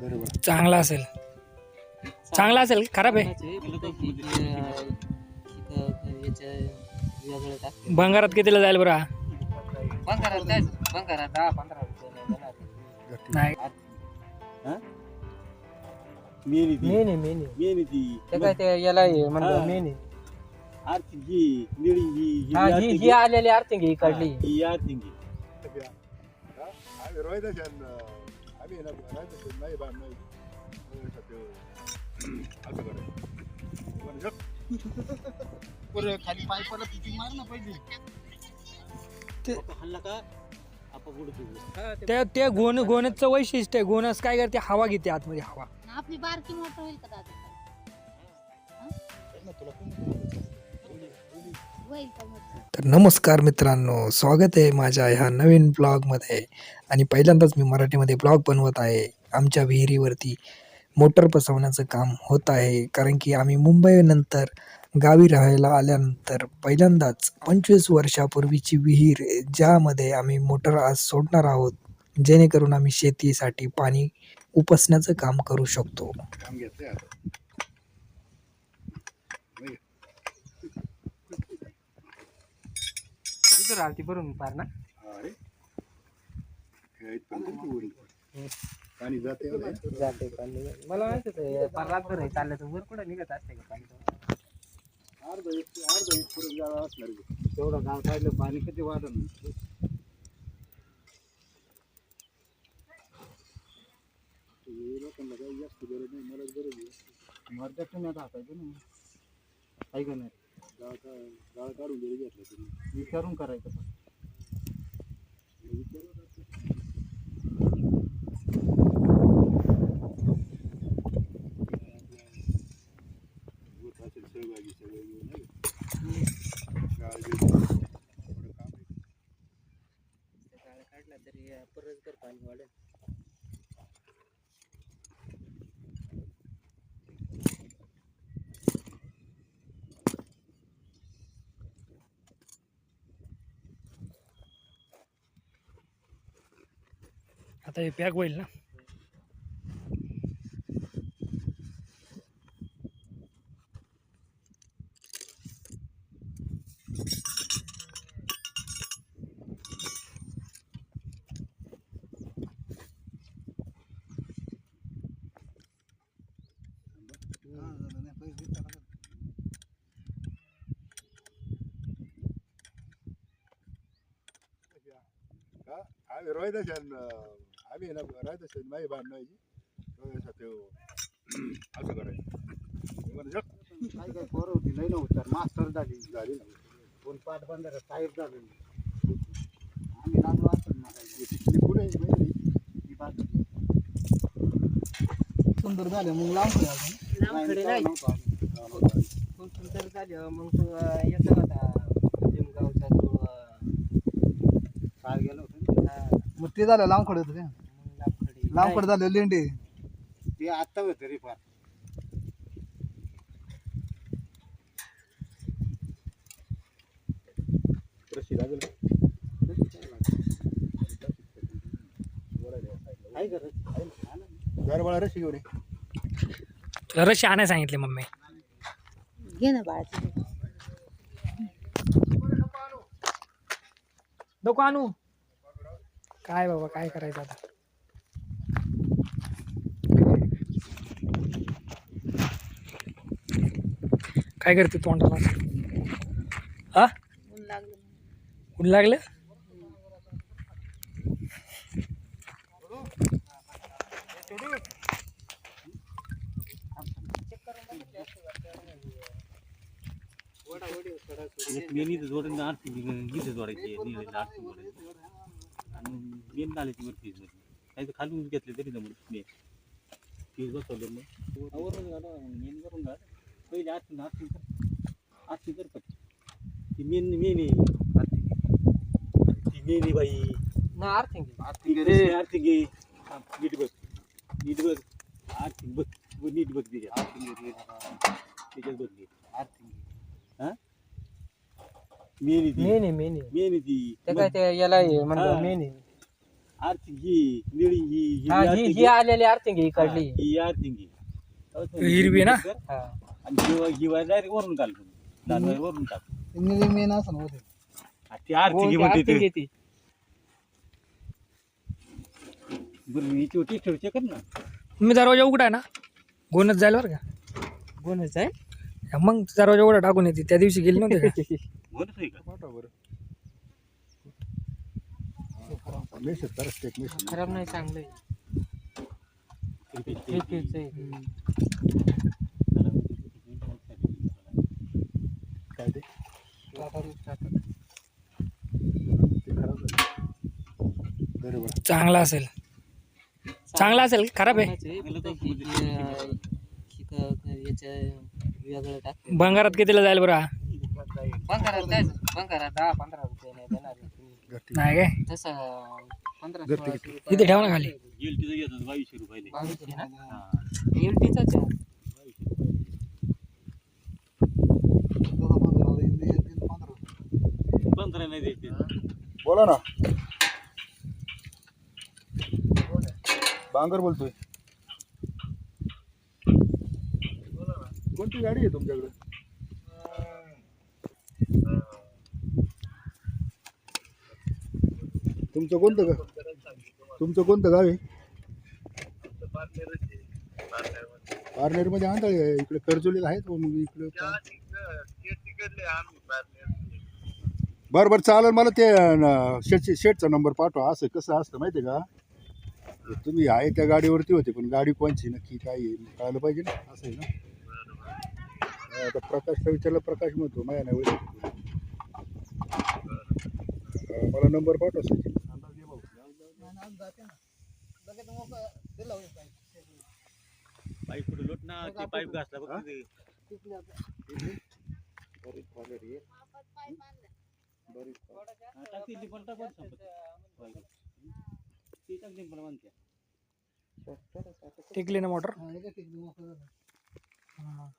बरोबर. चांगला असेल. चांगला असेल खराब आहे. भंगारात कितीला जाईल बरं? हा? नाही मेनी ती मेन आहे मेन आहे मेनी ती ते काय ते याला हे म्हणलं हा. मेन आहे आर्थिक ही निळी ही ही हा ही आर्थिक ही आलेली अर्थिंग ही काढली. हा, ही आर्थिक. ही. आम्ही रोहिदाशान नाही बा असं करायचं खाली हल्ला का? गोन गोनचं वैशिष्ट्य आहे. गोनस काय करते? हवा घेते आतमध्ये हवा. आपली बारकी मोटर होईल का दादा? मोटर तर नमस्कार मित्रांनो स्वागत आहे माझ्या ह्या नवीन ब्लॉगमध्ये. आणि पहिल्यांदाच मी मराठीमध्ये ब्लॉग बनवत आहे. आमच्या विहिरीवरती मोटर बसवण्याचं काम होत आहे. कारण की आम्ही मुंबईनंतर गावी राहायला आल्यानंतर पहिल्यांदाच पंचवीस वर्षापूर्वीची विहीर ज्यामध्ये आम्ही मोटर आज सोडणार आहोत. जेणेकरून आम्ही शेतीसाठी पाणी उपसण्याचं काम करू शकतो. इथं राहते भरून पार ना? अरे. इथपर्यंत आहे? पाणी जाते ना जाते पाणी. मला माहीत होतं पार रातभर हे चाललं तर वर कुठं निघत असते का पाणी? अर्धा एक अर्धा एक पुढे जागा असणार आहे. तेवढं गाव काढलं पाणी किती वाढन हे लोकांना काही जास्त गरज नाही मलाच गरज आहे. तुम्ही आता हातायचं ना आहे का नाही? का गाळ काढून जरी घेतलं तरी विचारून करायचं फक्त. होत असेल सहभागी सगळे मिळून नाही का? गाळ जे थोडं काम आहे. काढला तरी परत पाणी वाढेल आता हे पॅक होईल ना का आम्ही रोहिदाशान आम्ही ना रोहिदाशान नाही असं करायचं. हे. काय काय पोरं होती झाली. झाली ना. कोण पाठ बंधारा साहेब झाले आम्ही असं पुढे सुंदर झालं मग लांब लांबकडे नाही. खूप सुंदर झालं मग तो याचा होता लिमगावचा तो काळ गेलो होतो मग ते झालं लांबखड होतं लांबखड झालं लेंडे ते आत्ता होतं रे फार रशी लागेल का? आहे का रे? आहे ना? ना. जरा बाळा रशी घेऊन ये. रशी आणाय सांगितले मम्मी घे ना बाळा नको आणू काय बाबा काय करायचं आता काय करते तोंडाला? हा? ऊन लागलं? खाली जोडून जोडायची आणि मेन फीज तर घेतले तरी जमून फीज बसवलं मग. पहिले आर्थिक आर्थिक कर. पट ती मेन मेन ती मेन आहे बाई. ना अर्थिंग आर्थिक रे. आर्थिक आहे? नीट बघ. नीट बघ. आर्थिक बघ. नीट बघ त्याच्यात त्याच्यात बघ नीट. आर्थिक हा? मेन आहे ती. मेन आहे मेन आहे. मेन आहे ती. ते काय ते याला म्हणलं हा. मेन आर्थिंग ही निळी ही हा, हिरवी ही आर्थिंग ही आलेली अर्थिंग काढली. ही आर्थिंग. हिरवी ना? हा. आणि हिवा हिवा डायरेक्ट वरून दानवायर वरून टाक निळी मेन असं ना होते हा, ती. आर्थिंग हो, ती म्हणते ते. येते. बरं हिची होती ठेवचे कर ना? मी दरवाजा उघडा आहे ना. गोनच जाईल बरं का. कोणच आहे? हा, मग दरवाजा उघडा टाकून येते. त्या दिवशी गेली नव्हते का? म्हणत आहे का? पाठवा बरं मेसेज करा स्टेक मेसेज खराब नाही चांगलं हे ते- तेच आहे. काय ते टाटा- टाटा. ते खराब झालं बरोबर चांगला असेल. चांगला असेल खराब आहे. भंगारात कितीला जाईल बरं हा? बंगारात काय बंगारात दहा पंधरा रुपये नाही काय? इथे ठेवा ना खाली. येईल तिथं बावीसशे हा. पंधरा नाही द्यायचे बोला ना. बांगर बोलतोय. कोणती गाडी आहे तुमच्याकडे? तुमचं कोणतं गाव तुमचं कोणतं गाव आहे? पारनेरमध्ये आंधळी इकडे कर्जोलीला आहेत मग इकडे बरं बरं चालेल. मला ते न, शेटचे शेटचा नंबर पाठवा. असं कसं असतं माहिती आहे का? तुम्ही आहे त्या गाडीवरती होते पण गाडी कोणची नक्की काय आहे? कळायला पाहिजे ना? असं आहे ना? आता प्रकाशला विचारलं प्रकाश म्हणतो माया नाही ओळखत. हा, मला नंबर पाठवा सचिन. पाईप कुठे लोट ना ते पाईप घासला बघ तिथे. हा, टाक ती टिकली ना मोटर? हा.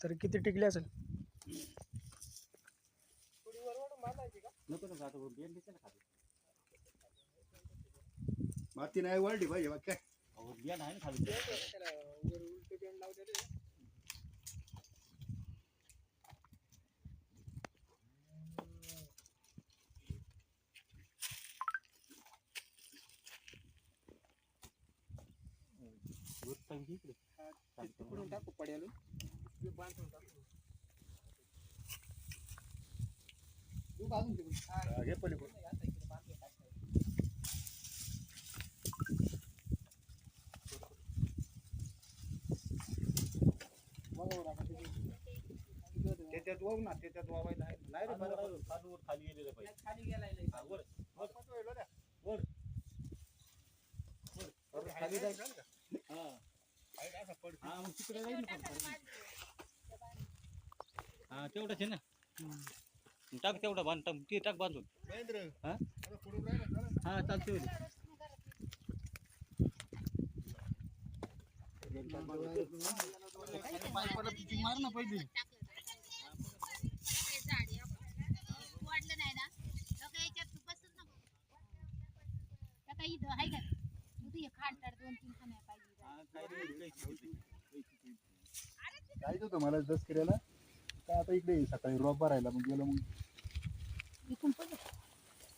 तर किती टिकली असेल. माती नाही वळली पाहिजे मग काय. अहो, बियाणं आहे ना खाली. वर टाक घे इकडे. चालतं मग. टाकू पडेल तू बाजून तिकडून. हा, घे पलीकडून. त्याच्यात वाहू ना त्याच्यात वावायला आहे. नाही रे, खाली बरं. वर- खाली वर- खाली गेलेलं पाहिजे खाली गेलाय लय. हा, वर वर वर बरं, खाली जाईल का? हा हा मग तिकडे जाईल ना पण. हा तेवढंच आहे ना. टाक तेवढा बांध टाक ते टाक बांधून. महेंद्र हा? हा चालते मार ना पहिली वाढलं नाही ना तर काही याच्यात बसत ना त्या काही इथं आहे का तू ये खाड ताड दोन तीन खाण्या पाहिजे हा, काय नाही, काही नाही. जायचं होतं मला दस किऱ्याला काय आता इकडे सकाळी रॉब भरायला. मग गेलो मग. इथून पण?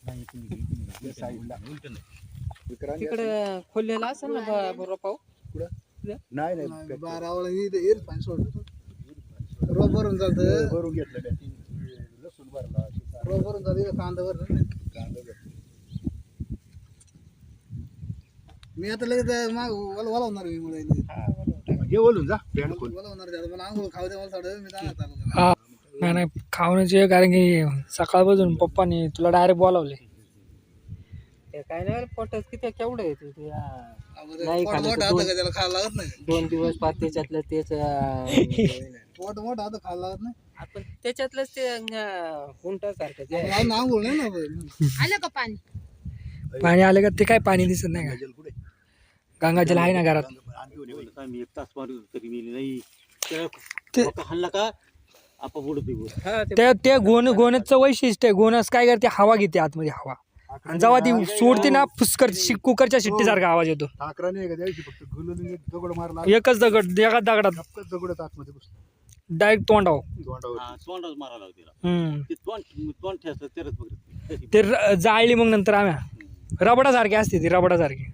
नाही, इकडून निघ, इकडून निघ. या साईडला. नाही. तिकडे खोललेला असेल ना ब- वाला सोडलं रोप भरून चालतं. भरून घेतलं त्या. लसूण भरला रोप भरून इथं कांदा भरला कांदा भरला. मी आता लगेच माग मला वलवणार मी मला इथे. घे बोलून जा पॅन्ट खोल. हा. नाही नाही खावण्याची आहे, कारण की सकाळपासून पप्पानी तुला डायरेक्ट बोलावले. ते काय नाही पोटच किती केवढं आहे ते हा. नाही खाल्लं तर दोन- दिवस पाच त्याच्यातलं तेच अं, पोट मोठं आता खायला लागत नाही. आपण त्याच्यातलंच ते हुंटा सारखं आंघोळ नाही ना आपण. आलं का पाणी? पाणी आले का ते काय पाणी दिसत नाही का? गजल कुठे? गंगाजल आहे ना घरात. काय मी एक तास मारत होतो तरी मी नाही. त्या ते- डोका हल्ला का? आपा बुडत वर हा ते ते ते गोन गोनचं वैशिष्ट्य आहे. गोनस काय करते? हवा घेते आतमध्ये हवा. आणि जेव्हा ती सोडते ना फुसकर शि- कुकरच्या शिट्टीसारखा आवाज येतो. ठाकरा नाही का द्यायची फक्त गुलून दगड मारला एकच दगड एकाच दगडात दगड आतमध्ये डायरेक्ट तोंडाव तोंडावर. हा लागला हम्म. ते तोंड तोंड ठेसलं तरच बघत ते र- जाळली मग नंतर आम्ही. रबडासारखी असते ती रबडासारखी.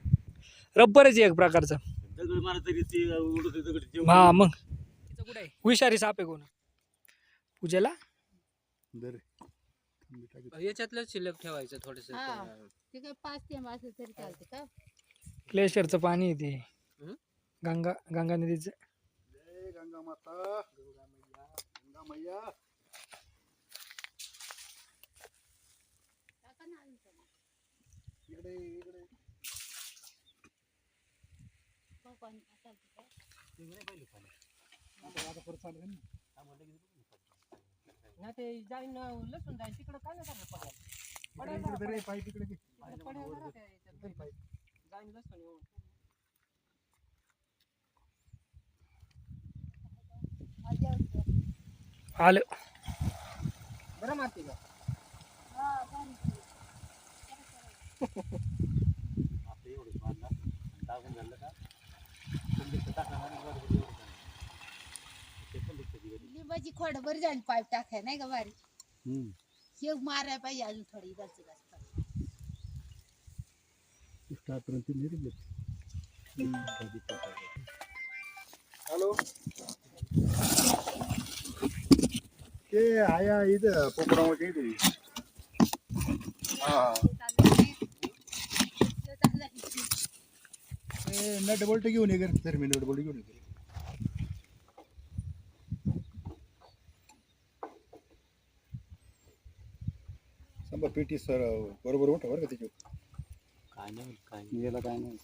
रब्बरच आहे एक प्रकारचं. दगड मारा तरी ते उडत दगड ते हा मग. विषारी साप आहे कोण? पूजेला? दर याच्यातलं शिल्लक ठेवायचं थोडस. हा. ते काय पाच थेंब असलं तरी चालते का? क्लेशरचं पाणी आहे ते? गंगा गंगा नदीचं. जय गंगा माता. गंगा मैया टाका ना अजून थोडं. इकडे इकडे हो, पाणी टाकायचं ना ते जाईन लसूण जाईन तिकडं काय नाही करणार पडायला रे, जाईन लसूण येऊन आलं. बरं मारते का आपलं एवढं टाकून झालं. लिंबाची खोड बरी झाली पाईप टाकाय नाही का भारी हम्म. हे मारायला पाहिजे अजून थोडी जास्त जास्त. स्टार्टपर्यंत ते निघले. हॅलो. ते आया इथं पोपरामध्ये हा. नट बोल्ट घेऊन ये तर मी नट बोल्ट घेऊन ये संभा पेटी सर बरोबर उठा बरं का त्याच्यावर काय नाही काय नाही. याला काय नाही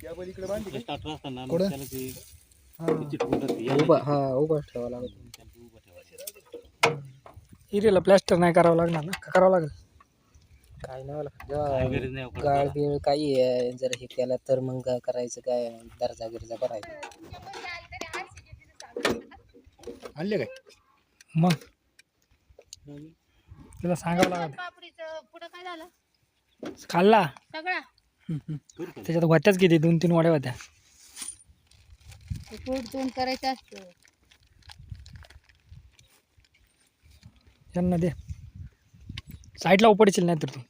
त्या इकडे बांधली ते starter असताना मग कुठं? त्याला ते हा. ते चिटकून जाते. याला उभा हा ठेवा लागत त्याला उभं ठेवायचं. हिरेला प्लॅस्टर नाही करावं लागणार ना का करावं लागेल काय नाही मला काय जेव्हा गरज नाही आपण गाळ त्याला. बिळ काही आहे, जर हे केलं तर मग काय करायचं काय? दर्जा गिरजा करायचा आणले काय? मग? तिला सांगावं लागेल. पापडीचं पुढं काय झालं? खाल्ला? सगळा? करू का? त्याच्यात होत्याच किती दोन तीन वड्या होत्या. ते पोट दोन करायचं असतं. त्यांना दे. साईडला उपडशील नाही तर तू.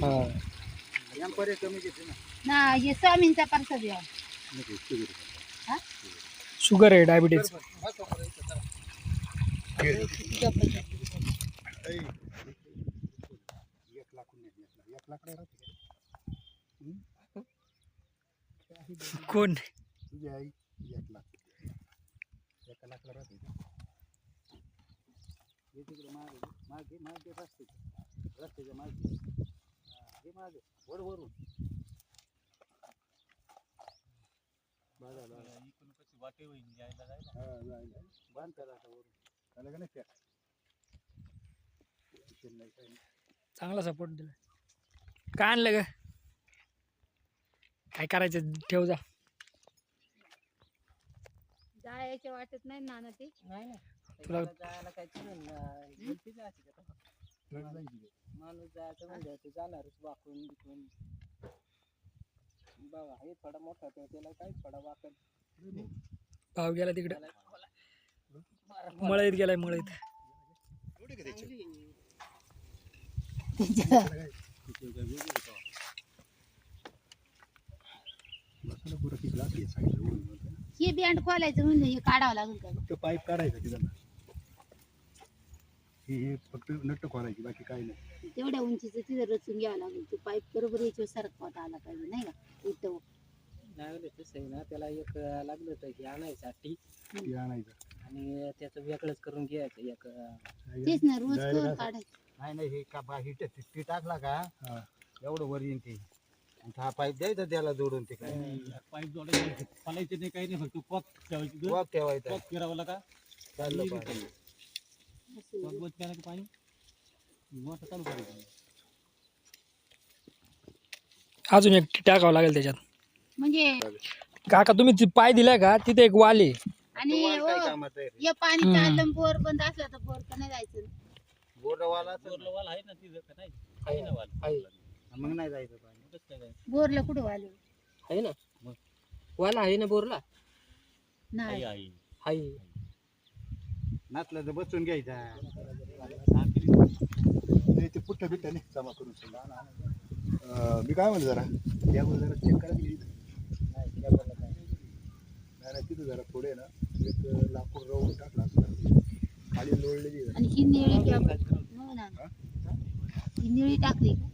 ना ना हे स्वामींचा परसाद या शुगर आहे. डायबिटीज एक लाख एक लाख नाही राहते का? कोण तुझी आई एक लाख. एका राहते हे तिकडे मागे मागे मागे रस्त्याच्या रस्त्याच्या मागे. हा, मागे. वर वरून. बघा बघा. इकडून कशी वाटे होईल यायला जायला. हा जायला. बांध त्याला आता वरून. त्याला का नाही त्या. चांगला सपोर्ट दिला. काय आणलं ग? काय करायचं? ठेव जा. वाटत नाही नाना ते. नाही ना तुला- जायला काय गलती जायची का तेव्हा? माणूस जायचं म्हणजे ते जाणारच वाकून बिकून. बघा हे थोडा मोठा तो त्याला काय थोडा वाकड भाव गेला तिकडे. मळईत गेलाय मळईत त्याची? तिथे काय वेगळं होतं. बसायला पुरं किती लागते साईडला वरून वरून. हे बँड खोलायचं म्हणलं हे काढावं लागेल का फक्त पाईप काढायचा तिथं. हे हे फक्त नट्ट खोलायची बाकी काही नाही. तेवढ्या उंचीचं तिथं रचून घ्यावं लागेल. ते पाईप बरोबर याच्यावर सरकवता आला पाहिजे नाही का? इथं. लागलं तसं आहे ना त्याला एक लागलं तर हे आणायसाठी ते आणायचं. आणि त्याचं वेगळंच करून घ्यायचं एक तेच ना रोज करून. काढायचं. नाही नाही हे का बा हिट ती टाकला का? हा. एवढं वर येईन ते. हा पाईप द्यायचा त्याला जोडून ते काय. पाईप जोडायचे फलायचे नाही काही नाही फक्त पॉक ठेवायची. वाप ठेवायचा. पॉक फिरावं लागा चाललं पाणी. की पाणी? मोठं चालू करायचं अजून एक टाकावं लागेल त्याच्यात. म्हणजे काका तुम्ही ती पाय दिलाय का तिथे एक वाल आहे. आणि काय हो, कामाचं आहे पाणी बोर बंद असला तर बोर का नाही जायचं? बोरवाला असेल बोरला वाल आहे ना तिथं का नाही? आहे ना वाल. आहे. ना. मग नाही पाणी. जायचं? बोरला कुठं वाले? आहे ना? मग. वाला आहे ना बोरला? नाही. आहे आहे नसलं तर बसून घ्यायचा. नाही ते पुट्टा बिट्टा नाही. जमा करून. अं, मी काय म्हणतो जरा? यावर जरा चेक करा की इथं. नाही नाही. तिथं जरा पुढे ना. एक लाकूड रवून टाकला खाली लोळलेली आहे. आणि ही निळी हो ना. ही? निळी टाकली. का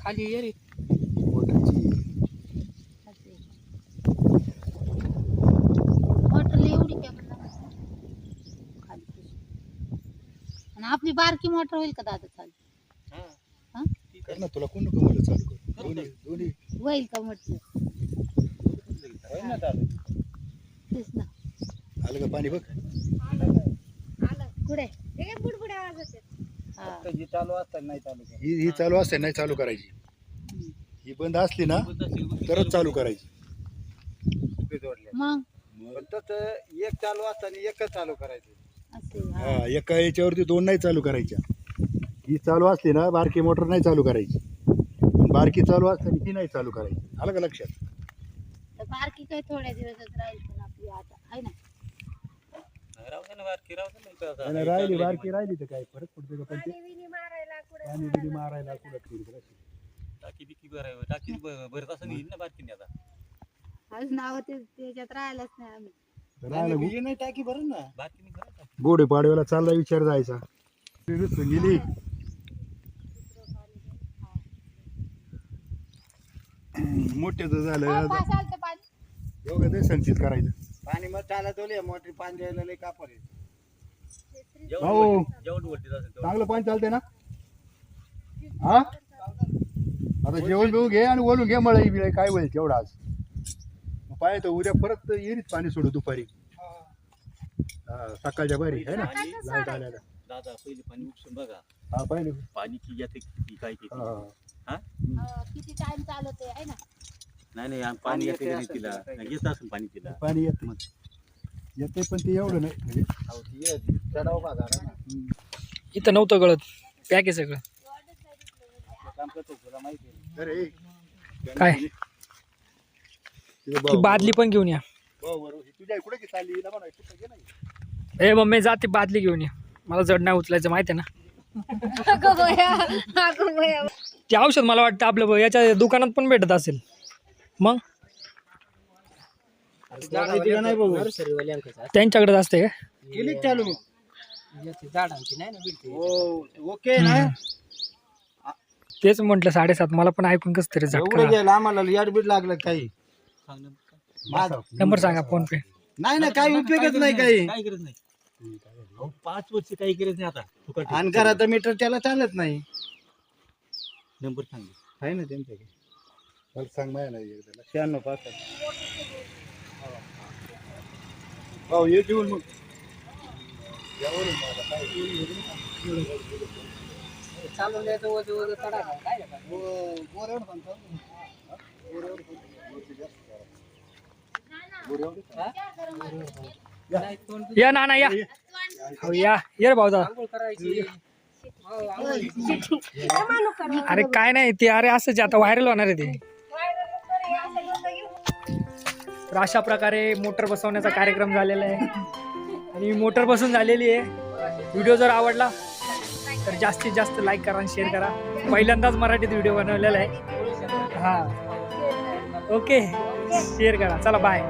खाली ये रे. एवढी खाली. आणि आपली बारकी मोटर होईल का दादा चालू? हा. कर ना तुला कोण नको म्हणलं चालू कर? दोन्ही दोन्ही. होईल का म्हटलं होईल ना चालू तेच ना. आलं का पाणी बघ? कुठे? हा फक्त जी चालू असतात नाही चालू. ही ही चालू असते नाही चालू करायची. ही बंद असली ना तरच चालू करायची. ते जोडले. मग? पण तसं एक चालू असताना एकच चालू करायचं. असे हा. हा एका याच्यावरती दोन नाही चालू करायच्या. ही चालू असली ना बारकी मोटर नाही चालू करायची. पण बारकी चालू असताना ही नाही चालू करायची. आलं का लक्षात? तर बारकी काही थोड्या दिवसच राहील पण आपली आता आहे ना राहू दे ना बारकी राहू दे ना इथं आता. आणि राहिली बारकी राहिली तर काय फरक पडतो का? पण ते पाणी मारायला कुठं फिरत राहते. टाकी बिकी भराय टाकी भरत असं येईल ना बारकीने आता. नाव ते त्याच्यात राहिलंच नाही आम्ही. राहिलं गो- नाही टाकी भरून ना. बारकीने भरा गोडे पाडव्याला चालला विचार जायचा. ती गेली. मोठ्याचं झालं. पाणी. एवढं ते संचित करायचं. पाणी मग चालत ओली मोठी पाणी द्यायला लई कापर आहे. जेवण भाऊ. वरती- जेवण वरती असेल. चांगलं पाणी चालतंय ना? हा? आता जेवण बिवून घे आणि बोलून घे मला बिळाई काय होईल तेवढं आज. मग पाहिजे तर उद्या परत येईन पाणी सोडू दुपारी. हा, सकाळच्या बारी आहे ना? लाइट आल्याला दादा पहिले पाणी उपसून बघा. हा पाहिजे पाणी की येते की काय किती हा. किती टाइम चालत आहे ना? नाही नाही आम- पाणी येते येते का नाही असं तिला? काही. नाही, येत असेल पाणी तिला. पाणी येते. येते पण ते एवढं नाही म्हणजे अहो, ती ये, चढाव बाजार आहे ना. इथं नव्हतं गळत. पॅक आहे सगळं. आपलं काम करतो तुला माहिती आहे. अरे काय? ती बादली पण घेऊन या. भाऊ बरोबर ही तुझ्या कुठे की चालली? हिला म्हणा, कुठं घे नाही ए मम्मी जा ती बादली घेऊन या. मला जड नाही उचलायचं माहिती आहे ना? ते औषध मला वाटतं आपलं ब- याच्या दुकानात पण भेटत असेल. मग? नाही बघू. नर्सरीवाल्यांकडे त्यांच्याकडे असते का? गेली का चालू झाडांची नाही ना भेटते हो ओके ना. तेच म्हटलं साडेसात. मला पण ऐकून कसं तरी एवढं झटका गेलं आम्हाला याडबीड लागलं काही. माझं नंबर सांगा फोन पे. नाही ना काही उपयोगच नाही काही. काय गरज नाही. अहो, पाच वर्ष काही गरज नाही आता. फुकट आणि घरात मीटर त्याला चालत नाही. नंबर सांग. आहे ना त्यांच्याकडे. मला सांग माया नाही एकदा. शहाण्णव पासष्ट. भाऊ ये घेऊन मग. चालून द्यायचं वज वज चढा काय या ना ना या हो या. ये रे भाऊ करायची. अरे काय नाही ते अरे असंच आता व्हायरल होणार आहे ते. तर अशा प्रकारे मोटर बसवण्याचा कार्यक्रम झालेला आहे. आणि मोटर बसून झालेली आहे. व्हिडिओ जर आवडला तर जास्तीत जास्त लाईक करा आणि शेअर करा. पहिल्यांदाच मराठीत व्हिडिओ बनवलेला आहे. हां. ओके शेअर करा. चला बाय